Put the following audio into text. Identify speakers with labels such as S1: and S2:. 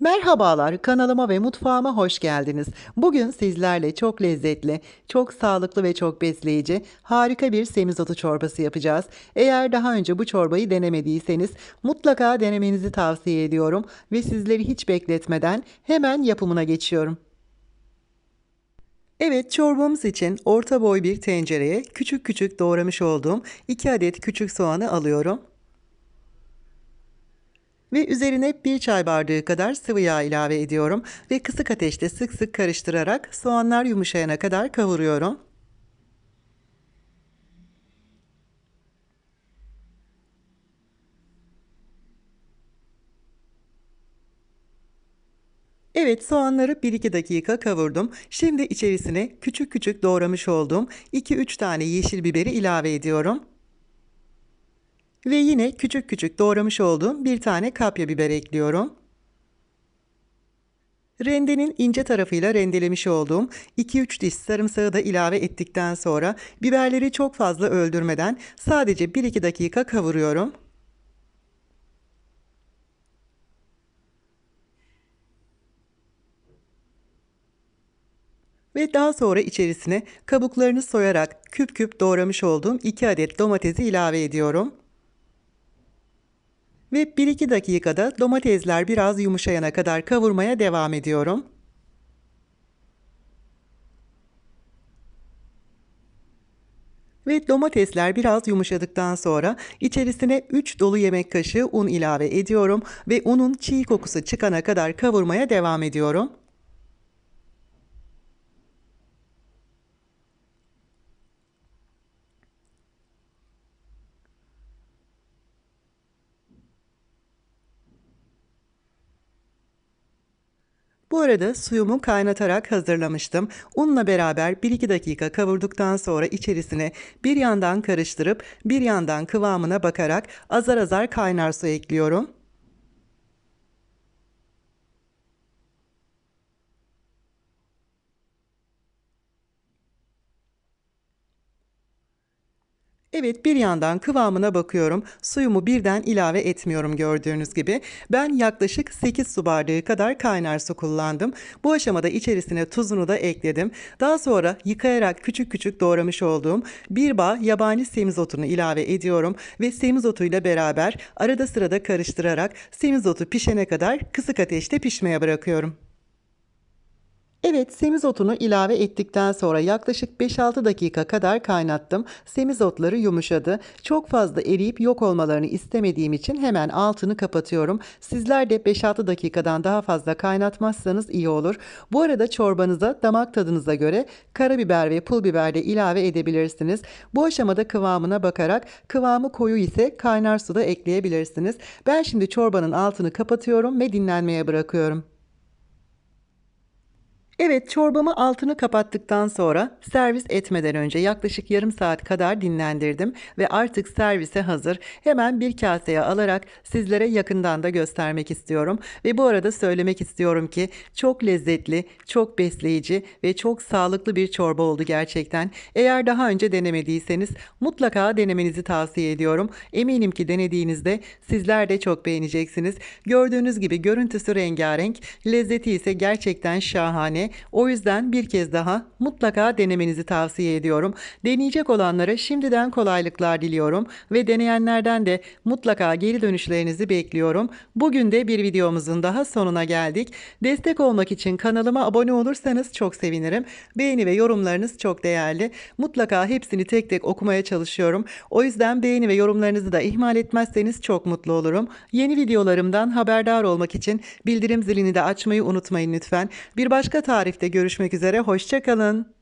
S1: Merhabalar, kanalıma ve mutfağıma hoş geldiniz. Bugün sizlerle çok lezzetli, çok sağlıklı ve çok besleyici harika bir semizotu çorbası yapacağız. Eğer daha önce bu çorbayı denemediyseniz mutlaka denemenizi tavsiye ediyorum ve sizleri hiç bekletmeden hemen yapımına geçiyorum. Evet çorbamız için orta boy bir tencereye küçük küçük doğramış olduğum 2 adet küçük soğanı alıyorum. Ve üzerine bir çay bardağı kadar sıvı yağ ilave ediyorum ve kısık ateşte sık sık karıştırarak soğanlar yumuşayana kadar kavuruyorum. Evet soğanları 1-2 dakika kavurdum. Şimdi içerisine küçük küçük doğramış olduğum 2-3 tane yeşil biberi ilave ediyorum. Ve yine küçük küçük doğramış olduğum bir tane kapya biber ekliyorum. Rendenin ince tarafıyla rendelemiş olduğum 2-3 diş sarımsağı da ilave ettikten sonra biberleri çok fazla öldürmeden sadece 1-2 dakika kavuruyorum. Ve daha sonra içerisine kabuklarını soyarak küp küp doğramış olduğum 2 adet domatesi ilave ediyorum. Ve 1-2 dakikada domatesler biraz yumuşayana kadar kavurmaya devam ediyorum. Ve domatesler biraz yumuşadıktan sonra içerisine 3 dolu yemek kaşığı un ilave ediyorum ve unun çiğ kokusu çıkana kadar kavurmaya devam ediyorum. Bu arada suyumu kaynatarak hazırlamıştım. Unla beraber 1-2 dakika kavurduktan sonra içerisine bir yandan karıştırıp bir yandan kıvamına bakarak azar azar kaynar su ekliyorum. Evet bir yandan kıvamına bakıyorum. Suyumu birden ilave etmiyorum gördüğünüz gibi. Ben yaklaşık 8 su bardağı kadar kaynar su kullandım. Bu aşamada içerisine tuzunu da ekledim. Daha sonra yıkayarak küçük küçük doğramış olduğum bir bağ yabani semizotunu ilave ediyorum ve semizotuyla beraber arada sırada karıştırarak semizotu pişene kadar kısık ateşte pişmeye bırakıyorum. Evet, semizotunu ilave ettikten sonra yaklaşık 5-6 dakika kadar kaynattım. Semizotları yumuşadı. Çok fazla eriyip yok olmalarını istemediğim için hemen altını kapatıyorum. Sizler de 5-6 dakikadan daha fazla kaynatmazsanız iyi olur. Bu arada çorbanıza damak tadınıza göre karabiber ve pul biber de ilave edebilirsiniz. Bu aşamada kıvamına bakarak kıvamı koyu ise kaynar suda ekleyebilirsiniz. Ben şimdi çorbanın altını kapatıyorum ve dinlenmeye bırakıyorum. Evet, çorbamı altını kapattıktan sonra servis etmeden önce yaklaşık yarım saat kadar dinlendirdim ve artık servise hazır. Hemen bir kaseye alarak sizlere yakından da göstermek istiyorum. Ve bu arada söylemek istiyorum ki çok lezzetli, çok besleyici ve çok sağlıklı bir çorba oldu gerçekten. Eğer daha önce denemediyseniz mutlaka denemenizi tavsiye ediyorum. Eminim ki denediğinizde sizler de çok beğeneceksiniz. Gördüğünüz gibi görüntüsü rengarenk, lezzeti ise gerçekten şahane. O yüzden bir kez daha mutlaka denemenizi tavsiye ediyorum. Deneyecek olanlara şimdiden kolaylıklar diliyorum ve deneyenlerden de mutlaka geri dönüşlerinizi bekliyorum. Bugün de bir videomuzun daha sonuna geldik. Destek olmak için kanalıma abone olursanız çok sevinirim. Beğeni ve yorumlarınız çok değerli. Mutlaka hepsini tek tek okumaya çalışıyorum. O yüzden beğeni ve yorumlarınızı da ihmal etmezseniz çok mutlu olurum. Yeni videolarımdan haberdar olmak için bildirim zilini de açmayı unutmayın lütfen. Bir başka tarih tarifte görüşmek üzere, hoşçakalın.